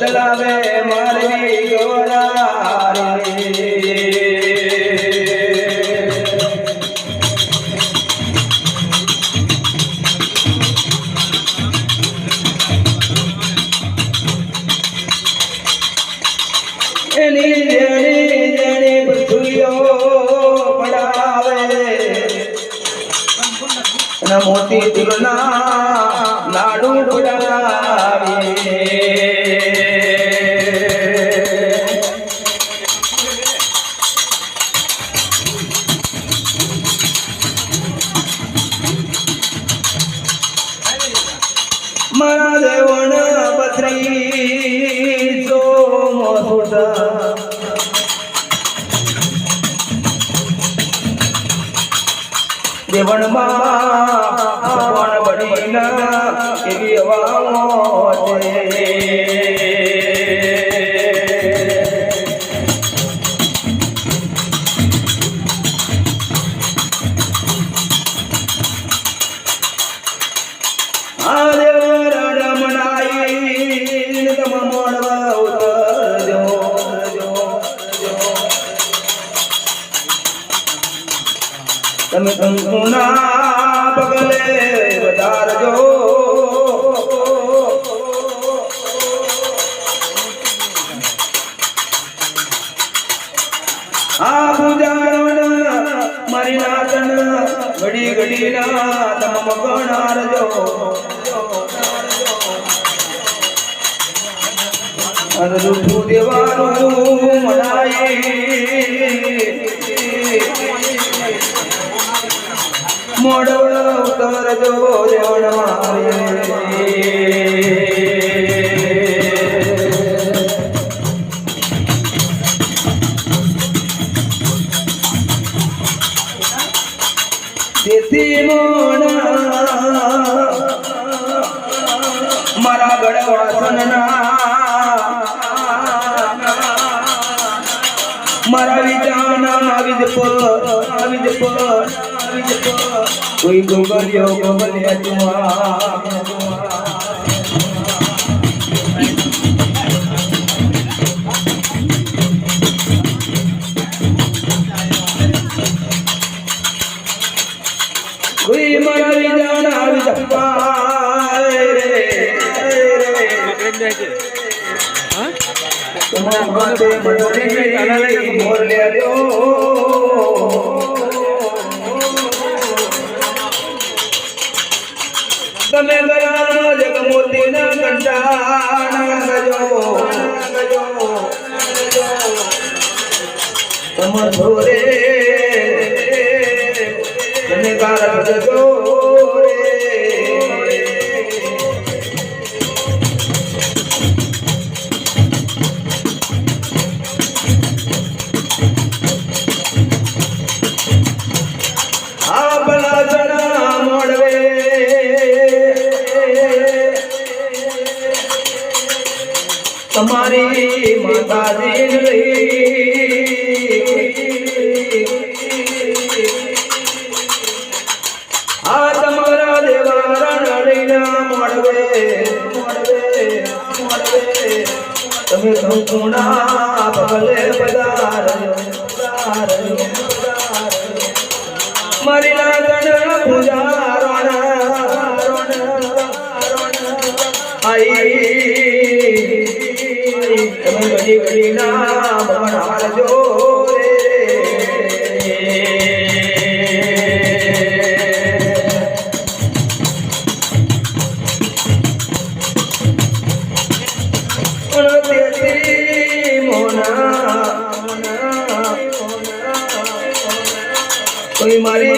બદલાવે મારી ગૌરા બત્રી જો મોસુડા દેવણમાં ભગવાન બનીના એવી હવાઓ કંકુના પગલે વધારજો આ પૂજારણ મારી નાતન ઘડી ઘડી ના તમ મગણારજો અનરૂઠું દેવાનું મોડવ ઉતરજો દેવણ મારે. કોઈ ગોગલ્યો ગોગલ્યા જુવા તમારા માટે મનોરી મોર લેજો તમે ગયા જગમોતી ના કંટાણા ગયો તમ ધોરે ભલે પધાર્યો. মারে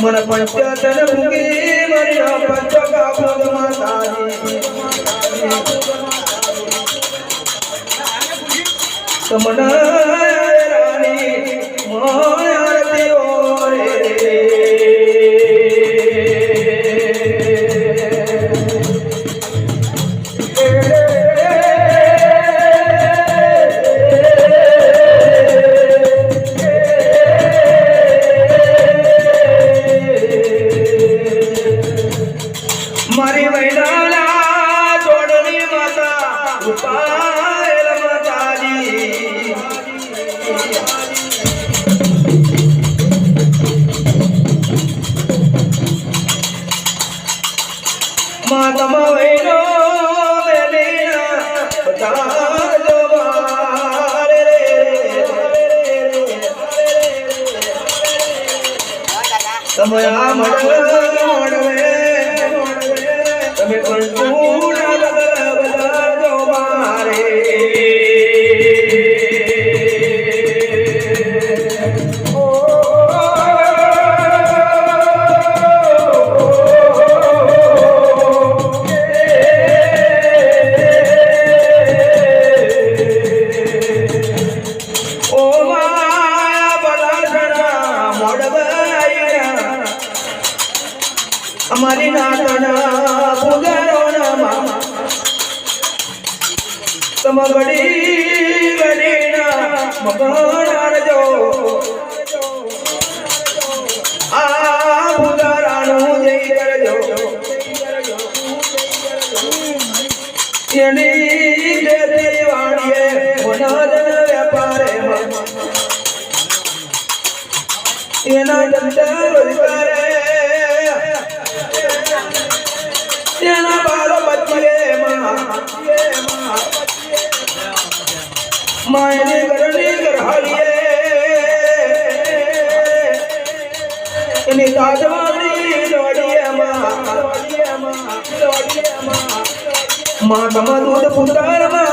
મન પંચતન મૂકી મર્યા પંચકા પદ માતાજી. તમના રાણી મો Bye. એની દેવાણીએ પુનર્જન વેપારે એના ધંધા રોજગારે એના બાળો બચીએ માયની ગરણી ગરહાલીએ એની మా కమదూత పుందారమా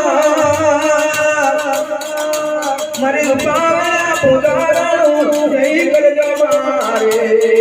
మరి పావన పుందారను జై కలగమారే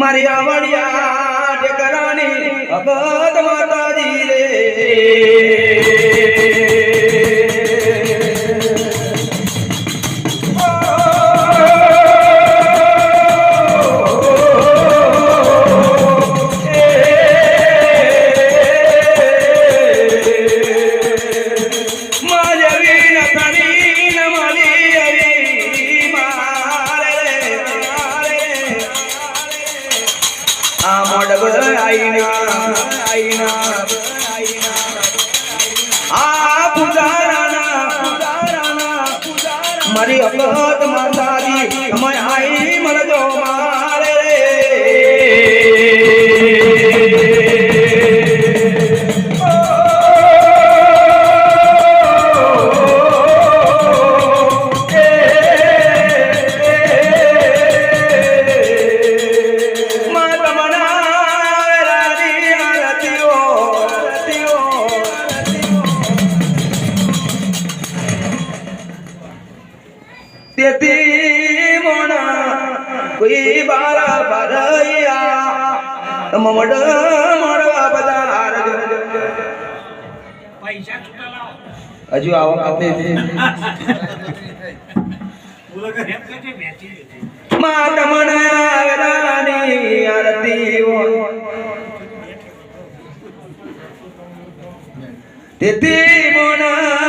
મારી આવડિયા ઠેકરાની અગત માતાજી રે. મારી અકત તેથી મોણા કોઈ બારા ભરૈયા મમડ મળવા બધા પૈસા છૂટા હજુ આ વખતે બોલો કે એમ કે છે વેચી લીધી. માતમના રાની આરતીઓ તેથી મોના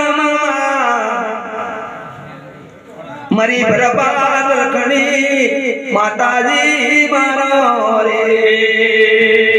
મારી બરબાદ ઘણી માતાજી મારો રે.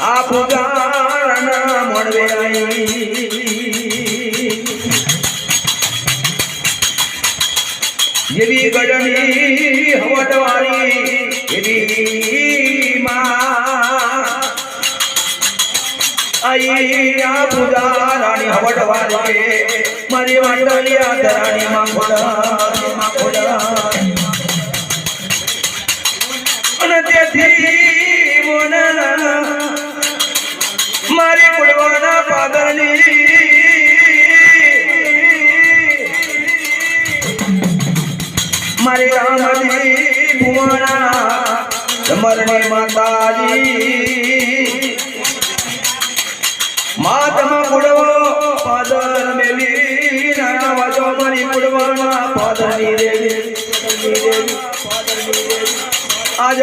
આ પુજારના મળવે જેવી ગઢની હવટવાળી, એવી આઈ આ પૂજારાની હવટવાળી, મારી વાટલિયા ધરાણી માં પાદરની મારી રામજી ભુવાના સમરણી માતાજી માતમ ગુડવો પાદર મેલી ના મારી કુળવાના પાદરની દેવી આજ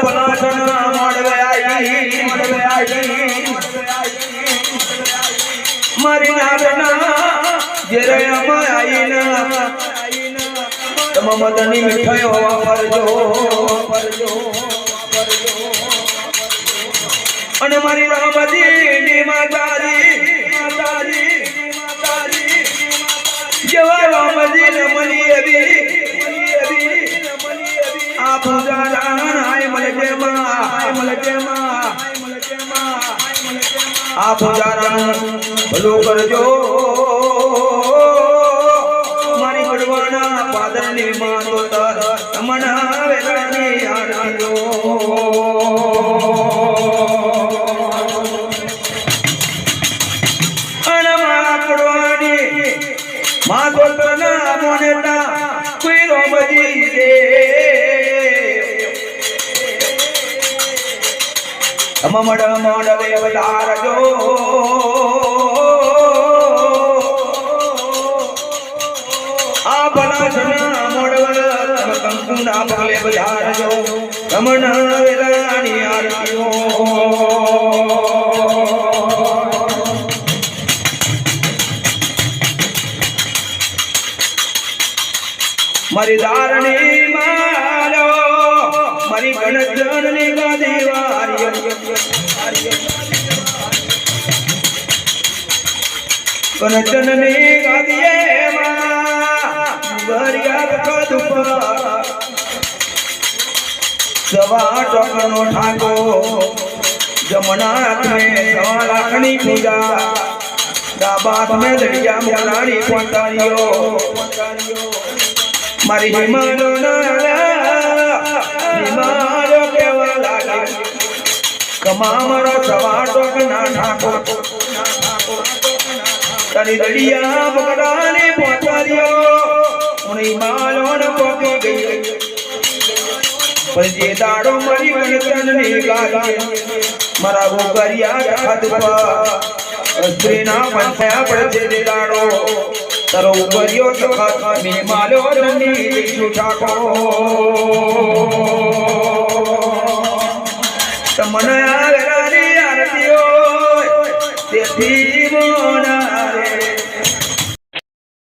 પલાસના મોડવે આવી મોડવે આવી મારી નાગના જેરે અમાય આઈના તમા મદની મીઠાઈઓ વાપરજો પરજો અને મારી રામજી ની માતાજી માતાજી માતાજી જેવા રામજી ને મળી એવી, આ રાણ આય મલકે માં આય મલકે માં આય મલકે માં. આ પૂજા રાણ ભલું કરજો. મારી ગઢવાના પાદરની માં તો તર મના વેલાની આરતીઓ અને મારા કડવાની મમડ મોડવે વધારજો. આ ભલા મોડવ કંકુના પગલે વધારજો. રમણ વેલાની આરતીઓ. મારી મારો મારી ગણજનની ગાદીએ માં સવા ઠાકો લાખની પૂજા ડાબા પોતારીઓ મારી હિમાનો હિમાનો કમા મારો સવા ટોકના ઠાકો તારી દરિયા બગડાને પોતારીઓ હું હિમાનો ન પોકી ગઈ પણ જે દાડો મારી ગણતનની ગાડી મારા ગોગરિયા હાથ પર સ્ત્રીના પંથયા પડશે તે દાડો. તારો ઉગર્યો સખત મે માલો નંદી છૂટાકો તમને આવેલાની આરતીઓ તેથી મોના રે